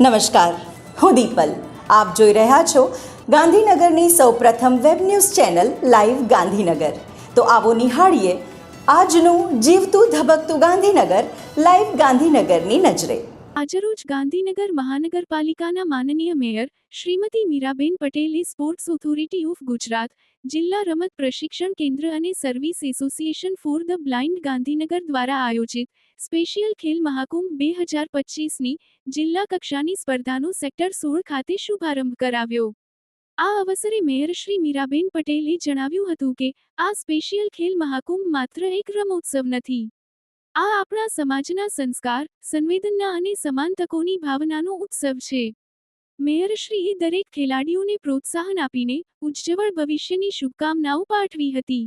નમસ્કાર. હું દીપલ. આપ જોઈ રહ્યા છો ગાંધીનગરની સૌપ્રથમ web news channel live Gandhinagar. તો આવો નિહાળીએ આજનું જીવતું ધબકતું ગાંધીનગર લાઈવ ગાંધીનગરની નજરે. આજરોજ ગાંધીનગર મહાનગરપાલિકાના માનનીય મેયર શ્રીમતી મીરાબેન પટેલે સ્પોર્ટ્સ ઓથોરિટી ઓફ ગુજરાત, જિલ્લા રમત પ્રશિક્ષણ કેન્દ્ર અને service association for the blind Gandhinagar દ્વારા આયોજિત સ્પેશિયલ ખેલ મહાકુંભ બે હજાર પચીસની જિલ્લા કક્ષાની સ્પર્ધાનો સેક્ટર સોળ ખાતે શુભારંભ કરાવ્યો. આ અવસરે મેયર શ્રી મીરાબેન પટેલે જણાવ્યું હતું કે, આ સ્પેશિયલ ખેલ મહાકુંભ માત્ર એક રમોત્સવ નથી. આ આપણા સમાજના સંસ્કાર, સંવેદના અને સમાન તકોની ભાવનાનો ઉત્સવ છે. મેયરશ્રીએ દરેક ખેલાડીઓને પ્રોત્સાહન આપીને ઉજ્જવળ ભવિષ્યની શુભકામનાઓ પાઠવી હતી.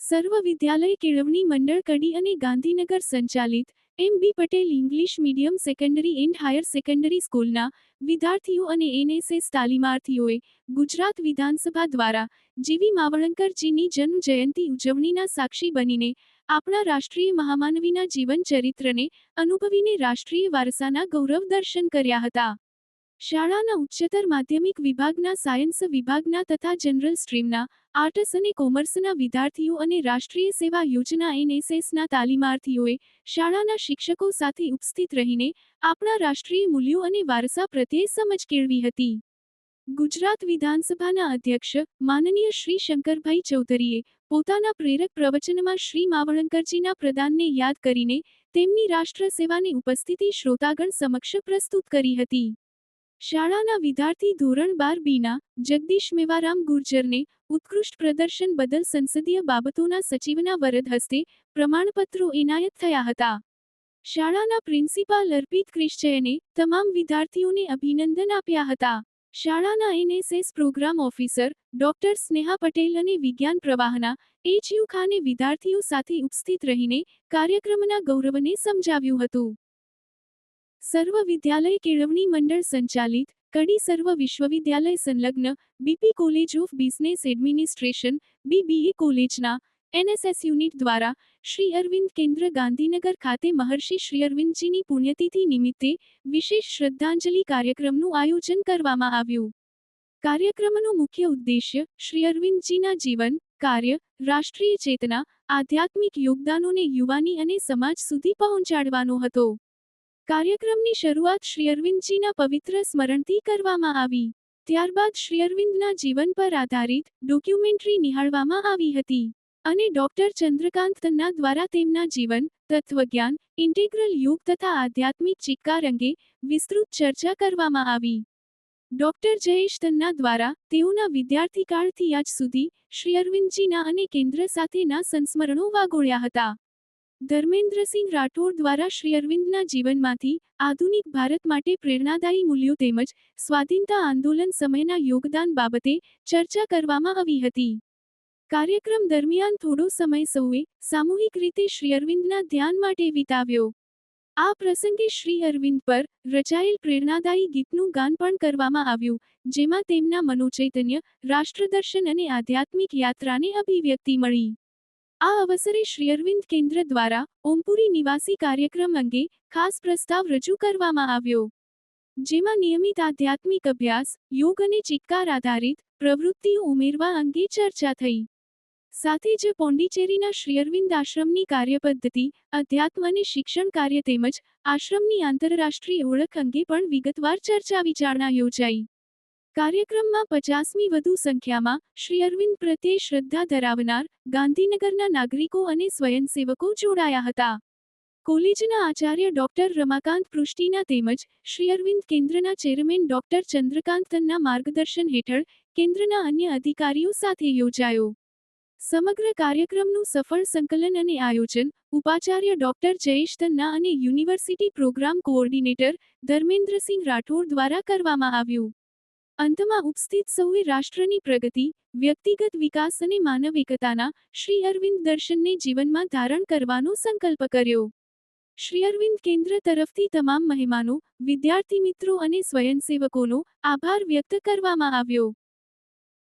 સર્વ વિદ્યાલય કેળવણી મંડળ કડી અને ગાંધીનગર સંચાલિત M B Patel English medium secondary and higher secondary સ્કૂલના વિદ્યાર્થીઓ અને એનએસએસ તાલીમાર્થીઓએ ગુજરાત વિધાનસભા દ્વારા જીવી માવળંકરજીની જન્મ જયંતિ ઉજવણીના સાક્ષી બનીને આપણા રાષ્ટ્રીય મહામાનવીના જીવન ચરિત્રને અનુભવીને રાષ્ટ્રીય વારસાના ગૌરવ દર્શન કર્યા હતા. શાળાના ઉચ્ચતર માધ્યમિક વિભાગના સાયન્સ વિભાગના તથા જનરલ સ્ટ્રીમના આર્ટસ અને કોમર્સના વિદ્યાર્થીઓ અને રાષ્ટ્રીય સેવા યોજના એનએસએસના તાલીમાર્થીઓએ શાળાના શિક્ષકો સાથે ઉપસ્થિત રહીને આપણા રાષ્ટ્રીય મૂલ્યો અને વારસા પ્રત્યે સમજ કેળવી હતી. ગુજરાત વિધાનસભાના અધ્યક્ષ માનનીય શ્રી શંકરભાઈ ચૌધરીએ પોતાના પ્રેરક પ્રવચનમાં શ્રી માવળંકરજીના પ્રદાનને યાદ કરીને તેમની રાષ્ટ્ર સેવાની ઉપસ્થિતિ શ્રોતાગણ સમક્ષ પ્રસ્તુત કરી હતી. શાળાના વિદ્યાર્થી ધોરણ બાર બીના જગદીશ મેવારામ ગુર્જરને ઉત્કૃષ્ટ પ્રદર્શન બદલ સંસદીય બાબતોના સચિવના વરદ હસ્તે પ્રમાણપત્રો એનાયત થયા હતા. શાળાના પ્રિન્સિપાલ અર્પિત ક્રિશ્ચયને તમામ વિદ્યાર્થીઓને અભિનંદન આપ્યા હતા. શાળાના NSS program officer doctor Sneha Patel અને વિજ્ઞાન પ્રવાહના એચયુ ખાને વિદ્યાર્થીઓ સાથે ઉપસ્થિત રહીને કાર્યક્રમના ગૌરવને સમજાવ્યું હતું. સર્વ વિદ્યાલય કેળવણી મંડળ સંચાલિત, કડી સર્વ વિશ્વવિદ્યાલય સંલગ્ન, BP college of business administration, BBA કોલેજના, એનએસએસ યુનિટ દ્વારા, શ્રી અરવિંદ કેન્દ્ર ગાંધીનગર ખાતે મહર્ષિ શ્રી અરવિંદજીની પુણ્યતિથિ નિમિત્તે વિશેષ શ્રદ્ધાંજલિ કાર્યક્રમનું આયોજન કરવામાં આવ્યું. કાર્યક્રમનો મુખ્ય ઉદ્દેશ્ય શ્રી અરવિંદજીના જીવન, કાર્ય, રાષ્ટ્રીય ચેતના, આધ્યાત્મિક યોગદાનોને યુવાની અને સમાજ સુધી પહોંચાડવાનો હતો. કાર્યક્રમની શરૂઆત શ્રી અરવિંદજીના પવિત્ર સ્મરણથી કરવામાં આવી. ત્યારબાદ શ્રી અરવિંદના જીવન પર આધારિત ડોક્યુમેન્ટરી નિહાળવામાં આવી હતી અને ડોક્ટર ચંદ્રકાંત તન્ના દ્વારા તેમના જીવન, તત્વજ્ઞાન, ઇન્ટિગ્રલ યુગ તથા આધ્યાત્મિક ચિક્કાર અંગે વિસ્તૃત ચર્ચા કરવામાં આવી. ડોક્ટર જયેશ તન્ના દ્વારા તેઓના વિદ્યાર્થીકાળથી આજ સુધી શ્રી અરવિંદજીના અને કેન્દ્ર સાથેના સંસ્મરણો વાગોળ્યા હતા. ધર્મેન્દ્રસિંહ રાઠોડ દ્વારા શ્રી અરવિંદના જીવનમાંથી આધુનિક ભારત માટે પ્રેરણાદાયી મૂલ્યો તેમજ સ્વાધીનતા આંદોલન સમયના યોગદાન બાબતે ચર્ચા કરવામાં આવી હતી. કાર્યક્રમ દરમિયાન થોડો સમય સૌએ સામૂહિક રીતે શ્રી અરવિંદના ધ્યાન માટે વિતાવ્યો. આ પ્રસંગે શ્રી અરવિંદ પર રચાયેલ પ્રેરણાદાયી ગીતનું ગાન પણ કરવામાં આવ્યું, જેમાં તેમના મનોચૈતન્ય, રાષ્ટ્રદર્શન અને આધ્યાત્મિક યાત્રાને અભિવ્યક્તિ મળી. આ અવસરે શ્રી અરવિંદ કેન્દ્ર દ્વારા ઓમપુરી નિવાસી કાર્યક્રમ અંગે ખાસ પ્રસ્તાવ રજૂ કરવામાં આવ્યો. જેમાં નિયમિત આધ્યાત્મિક અભ્યાસ, યોગ અને ચિત્કાર આધારિત પ્રવૃત્તિઓ ઉમેરવા અંગે ચર્ચા થઈ. સાથે જ પોંડિચેરીના શ્રી અરવિંદ આશ્રમની કાર્યપદ્ધતિ, અધ્યાત્મ અને શિક્ષણ કાર્ય તેમજ આશ્રમની આંતરરાષ્ટ્રીય ઓળખ અંગે પણ વિગતવાર ચર્ચા વિચારણા યોજાઈ. કાર્યક્રમમાં પચાસમી વધુ સંખ્યામાં શ્રી અરવિંદ પ્રત્યે શ્રદ્ધા ધરાવનાર ગાંધીનગરના નાગરિકો અને સ્વયંસેવકો જોડાયા હતા. કોલેજના આચાર્ય ડોક્ટર રમાકાંત પૃષ્ટિના તેમજ શ્રી અરવિંદ કેન્દ્રના ચેરમેન ડોક્ટર ચંદ્રકાંત તન્ના માર્ગદર્શન હેઠળ કેન્દ્રના અન્ય અધિકારીઓ સાથે યોજાયો. સમગ્ર કાર્યક્રમનું સફળ સંકલન અને આયોજન ઉપાચાર્ય ડોક્ટર જયેશ તન્ના અને university program coordinator Dharmendrasinh Rathod દ્વારા કરવામાં આવ્યું. અંતમાં ઉપસ્થિત સૌએ રાષ્ટ્રની પ્રગતિ, વ્યક્તિગત વિકાસ અને માનવ એકતાના શ્રી અરવિંદ દર્શનને જીવનમાં ધારણ કરવાનો સંકલ્પ કર્યો. શ્રી અરવિંદ કેન્દ્ર તરફથી તમામ મહેમાનો, વિદ્યાર્થી મિત્રો અને સ્વયંસેવકોનો આભાર વ્યક્ત કરવામાં આવ્યો.